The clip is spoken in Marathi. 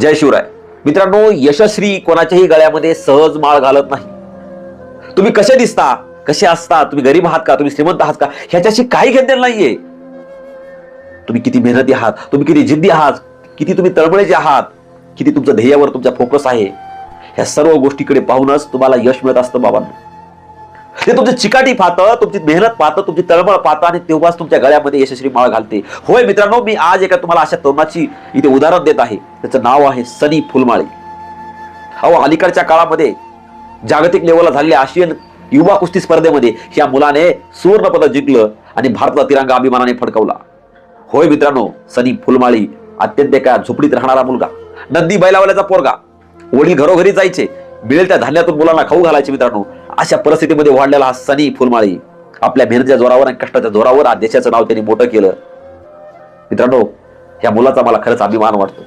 जय शिवराय. मित्रांनो यशस्वी कोणाच्याही गळ्यामध्ये सहज माळ घालत नाही. तुम्ही कसे दिसता? कसे असता? तुम्ही गरीब आहात का? तुम्ही श्रीमंत आहात का? ह्याच्याशी काही घेतलेलं नाहीये. तुम्ही किती मेहनती आहात? तुम्ही किती जिद्दी आहात? किती तुम्ही तळमळीचे आहात? किती तुमचं ध्येयावर तुमचा फोकस आहे? ह्या सर्व गोष्टीकडे पाहूनच तुम्हाला यश मिळत असतं बाबांना. ते तुमची चिकाटी पाहतं तुमची मेहनत पाहतं तुमची तळमळ पाहतं आणि तेव्हाच तुमच्या गळ्यामध्ये यशस्वी माळ घालते. होय मित्रांनो मी आज एका तुम्हाला अशा तरुणाची इथे उदाहरण देत आहे. त्याचं नाव आहे सनी फुलमाळी. अहो अलीकडच्या काळामध्ये जागतिक लेवलला झालेल्या आशियन युवा कुस्ती स्पर्धेमध्ये या मुलाने सुवर्ण पदक जिंकलं आणि भारताचा तिरंगा अभिमानाने फडकवला. होय मित्रांनो सनी फुलमाळी अत्यंत एका झोपडीत राहणारा मुलगा. नंदी बैलावाल्याचा पोरगा. वडील घरोघरी जायचे. मिळेल त्या धान्यातून मुलांना खाऊ घालायचे मित्रांनो. अशा परिस्थितीमध्ये वाढलेला हा सनी फुलमाळी आपल्या मेहनतीच्या जोरावर आणि कष्टाच्या जोरावर आज देशाचं नाव त्यांनी मोठं केलं. मित्रांनो ह्या मुलाचा मला खरंच अभिमान वाटतो.